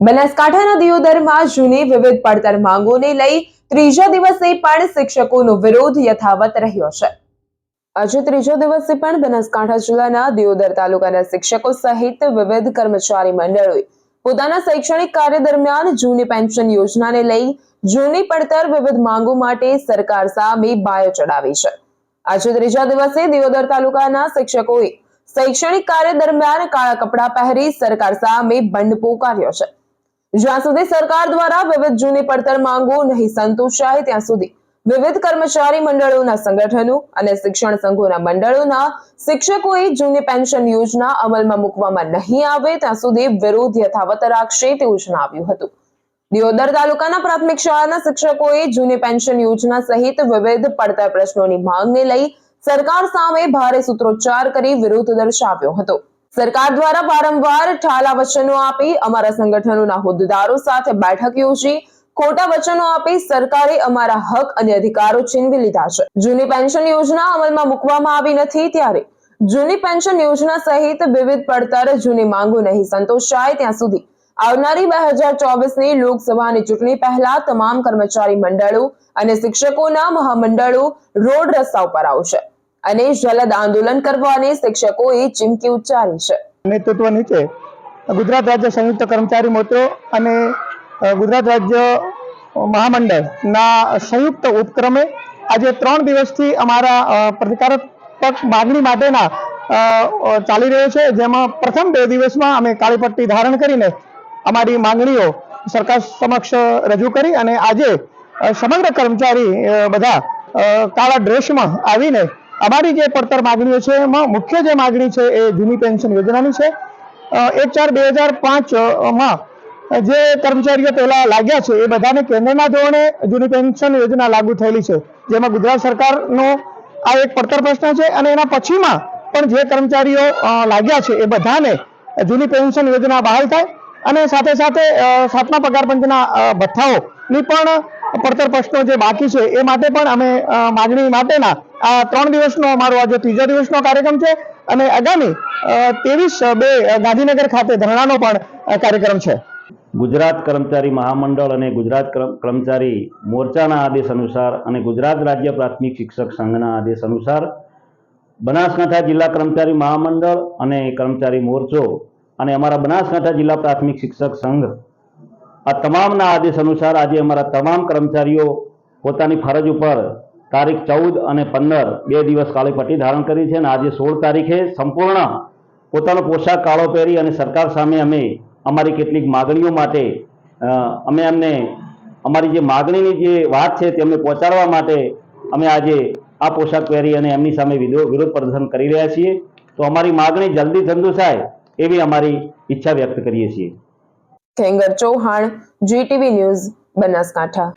બનાસકાંઠાના દિયોદરમાં જૂની વિવિધ પડતર માંગોને લઈ ત્રીજા દિવસે પણ શિક્ષકોનો વિરોધ યથાવત રહ્યો છે. આજે ત્રીજો દિવસે પણ બનાસકાંઠા જિલ્લાના દિયોદર તાલુકાના શિક્ષકો સહિત વિવિધ કર્મચારી મંડળોએ પોતાના શૈક્ષણિક કાર્ય દરમિયાન જૂની પેન્શન યોજનાને લઈ જૂની પડતર વિવિધ માંગો માટે સરકાર સામે બાયો ચડાવી છે. આજે ત્રીજા દિવસે દિયોદર તાલુકાના શિક્ષકોએ શૈક્ષણિક કાર્ય દરમિયાન કાળા કપડાં પહેરી સરકાર સામે બંધ પોકાર્યો છે. જ્યાં સુધી સરકાર દ્વારા વિવિધ જૂની પડતર માંગો નહીં સંતોષાય, ત્યાં સુધી વિવિધ કર્મચારી મંડળોના સંગઠનો અને શિક્ષણ સંઘોના મંડળોના શિક્ષકોએ જૂની પેન્શન યોજના અમલમાં મૂકવામાં નહીં આવે, ત્યાં સુધી વિરોધ યથાવત રાખશે તેવું જણાવ્યું હતું. દિયોદર તાલુકાના પ્રાથમિક શાળાના શિક્ષકોએ જૂની પેન્શન યોજના સહિત વિવિધ પડતર પ્રશ્નોની માંગને લઈ સરકાર સામે ભારે સૂત્રોચ્ચાર કરી વિરોધ દર્શાવ્યો હતો. સરકાર દ્વારા વારંવાર ઠાલા વચનો આપી અમારા સંગઠનોના હોદ્દેદારો સાથે બેઠક યોજી, ખોટા વચનો આપી સરકારે અમારા હક અને અધિકારો છીનવી લીધા છે. જૂની પેન્શન યોજના અમલમાં મૂકવામાં આવી નથી ત્યારે જૂની પેન્શન યોજના સહિત વિવિધ પડતર જૂની માંગો નહીં સંતોષાય ત્યાં સુધી. આવનારી બે હજાર ચોવીસની લોકસભાની ચૂંટણી પહેલા તમામ કર્મચારી મંડળો અને શિક્ષકોના મહામંડળો રોડ રસ્તા ઉપર આવશે. અને જલદ આંદોલન કરવાની શિક્ષકોએ ચીમકી ઉચ્ચારી છે. નેતૃત્વ નીચે. ગુજરાત રાજ્ય સંયુક્ત કર્મચારી મોરચો અને ગુજરાત રાજ્ય મહામંડળના સંયુક્ત ઉપક્રમે આજે ત્રણ દિવસથી અમારા પ્રતિકારાત્મક માગણી માટેના ચાલી રહ્યો છે. જેમાં પ્રથમ બે દિવસમાં અમે કાળી પટ્ટી ધારણ કરીને અમારી માંગણીઓ સરકાર સમક્ષ રજૂ કરી અને આજે સમગ્ર કર્મચારી બધા કાળા ડ્રેસમાં આવીને અમારી જે પડતર માગણીઓ છે, એમાં મુખ્ય જે માગણી છે એ જૂની પેન્શન યોજનાની છે. એક ચાર બે હજાર પાંચમાં જે કર્મચારીઓ પહેલા લાગ્યા છે, એ બધાને કેન્દ્રના ધોરણે જૂની પેન્શન યોજના લાગુ થયેલી છે. જેમાં ગુજરાત સરકારનો આ એક પડતર પ્રશ્ન છે અને એના પછીમાં પણ જે કર્મચારીઓ લાગ્યા છે, એ બધાને જૂની પેન્શન યોજના બહાલ થાય અને સાથે સાથે સાતમા પગાર પંચના ભથ્થાઓની પણ પડતર પ્રશ્નો જે બાકી છે, એ માટે પણ અમે માગણી માટેના આ ત્રણ દિવસનો અમારો આજે ત્રીજો દિવસનો કાર્યક્રમ છે અને આગામી ત્રેવીસ બે ગાંધીનગર ખાતે ધરણાનો પણ કાર્યક્રમ છે. ગુજરાત કર્મચારી મહામંડળ અને ગુજરાત કર્મચારી મોરચાના આદેશ અનુસાર અને ગુજરાત રાજ્ય પ્રાથમિક શિક્ષક સંઘના આદેશ અનુસાર બનાસકાંઠા જિલ્લા કર્મચારી મહામંડળ અને કર્મચારી મોરચો અને અમારા બનાસકાંઠા જિલ્લા પ્રાથમિક શિક્ષક સંઘ આ તમામના આદેશ અનુસાર આજે અમારા તમામ કર્મચારીઓ પોતાની ફરજ ઉપર તારીખ ચૌદ અને પંદર બે દિવસ કાળી પટ્ટી ધારણ કરી છે અને આજે સોળ તારીખે સંપૂર્ણ પોતાનો પોશાક કાળો પહેરી અને સરકાર સામે અમે અમારી કેટલીક માગણીઓ માટે અમે અમને અમારી જે માગણીની જે વાત છે તે અમને પહોંચાડવા માટે અમે આજે આ પોશાક પહેરી અને એમની સામે વિરો- વિરોધ પ્રદર્શન કરી રહ્યા છીએ. તો અમારી માગણી જલ્દી સંતોષાય એવી અમારી ઈચ્છા વ્યક્ત કરીએ છીએ. Khengar Chauhan GTV news Banaskantha.